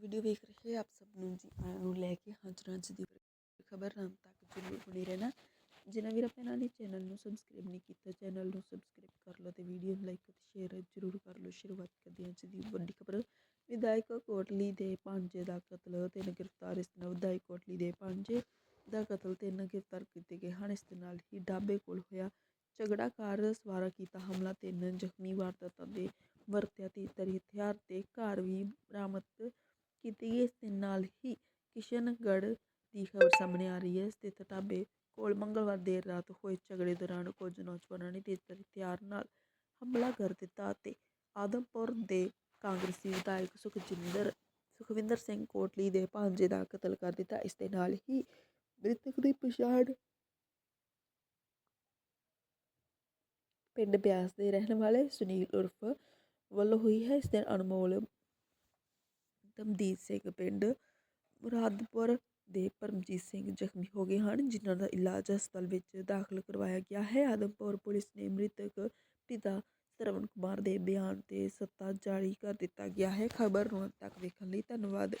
Video ਵੇਖ ਰਹੇ ਆਪ ਸਭ ਨੂੰ ਜੀ ਆਇਆਂ ਨੂੰ ਲੈ ਕੇ ਹਾਜ਼ਰ ਅੱਜ ਦੀ ਖਬਰ ਰਾਂ ਤੱਕ ਜ਼ਰੂਰ ਬਣੀ ਰਹਿਣਾ। ਜਿਨ੍ਹਾਂ ਵੀਰ ਭੈਣਾਂ ਨੇ ਚੈਨਲ ਨੂੰ ਸਬਸਕ੍ਰਾਈਬ ਨਹੀਂ ਕੀਤਾ, ਚੈਨਲ ਨੂੰ ਸਬਸਕ੍ਰਾਈਬ ਕਰ ਲਓ ਤੇ ਵੀਡੀਓ ਨੂੰ ਲਾਈਕ ਅਤੇ ਸ਼ੇਅਰ ਜ਼ਰੂਰ ਕਰ ਲਓ। ਸ਼ੁਰੂਆਤ ਕਰਦੇ ਹਾਂ ਅੱਜ ਦੀ ਵੱਡੀ ਖਬਰ। ਵਿਧਾਇਕ ਕੋਟਲੀ ਦੇ ਭਾਂਜੇ ਦਾ ਕਤਲ, ਤਿੰਨ ਗ੍ਰਿਫਤਾਰ ਇਸ ਨਾਲ ਵਿਧਾਇਕ ਕੋਟਲੀ ਦੇ ਭਾਂਜੇ ਦਾ ਕਤਲ, ਤਿੰਨ ਗ੍ਰਿਫਤਾਰ ਕੀਤੇ ਗਏ ਹਨ। ਇਸ ਦੇ ਨਾਲ ਹੀ ਡਾਬੇ ਕੋਲ ਹੋਇਆ ਝਗੜਾ ਕਾਰ ਸਵਾਰਾ ਕੀਤਾ ਹਮਲਾ। ਤਿੰਨ ਜ਼ਖਮੀ ਵਾਰਦਾਤਾਂ ਦੇ ਵਰਤਿਆ ਤੀਤਰੀ ਹਥਿਆਰ ਤੇ ਘਰ ਵੀ ਬਰਾਮਦ ਕੀਤੀ ਗਈ ਇਸ ਦੇ ਨਾਲ ਹੀ ਕਿਸ਼ਨਗੜ੍ਹ ਦੀ ਖਬਰ ਸਾਹਮਣੇ ਆ ਰਹੀ ਹੈ। ਸਥਿਤ ਢਾਬੇ ਕੋਲ ਮੰਗਲਵਾਰ ਦੇਰ ਰਾਤ ਹੋਏ ਝਗੜੇ ਦੌਰਾਨ ਕੁਝ ਨੌਜਵਾਨਾਂ ਨੇ ਤੇਜ਼ਧਾਰ ਹਥਿਆਰ ਨਾਲ ਹਮਲਾ ਕਰ ਦਿੱਤਾ ਅਤੇ ਆਦਮਪੁਰ ਦੇ ਕਾਂਗਰਸੀ ਵਿਧਾਇਕ ਸੁਖਜਿੰਦਰ, ਸੁਖਵਿੰਦਰ ਸਿੰਘ ਕੋਟਲੀ ਦੇ ਭਾਂਜੇ ਦਾ ਕਤਲ ਕਰ ਦਿੱਤਾ। ਇਸ ਦੇ ਨਾਲ ਹੀ ਮ੍ਰਿਤਕ ਦੀ ਪਛਾਣ ਪਿੰਡ ਬਿਆਸ ਦੇ ਰਹਿਣ ਵਾਲੇ ਸੁਨੀਲ ਉਰਫ ਵੱਲੋਂ ਹੋਈ ਹੈ। ਇਸ ਦਿਨ ਅਨਮੋਲ ਧਮਦੀਪ ਸਿੰਘ ਪਿੰਡ ਮੁਰਾਦਪੁਰ ਦੇ ਪਰਮਜੀਤ ਸਿੰਘ ਜ਼ਖਮੀ ਹੋ ਗਏ ਹਨ, ਜਿਨ੍ਹਾਂ ਦਾ ਇਲਾਜ ਹਸਪਤਾਲ ਵਿੱਚ ਦਾਖਲ ਕਰਵਾਇਆ ਗਿਆ ਹੈ। ਆਦਮਪੁਰ ਪੁਲਿਸ ਨੇ ਮ੍ਰਿਤਕ ਪਿਤਾ ਸਰਵਨ ਕੁਮਾਰ ਦੇ ਬਿਆਨ ਤੇ ਸੱਤਾ ਜਾਰੀ ਕਰ ਦਿੱਤਾ ਗਿਆ ਹੈ। ਖਬਰ ਨੂੰ ਅੰਤ ਤੱਕ ਵੇਖਣ ਲਈ ਧੰਨਵਾਦ।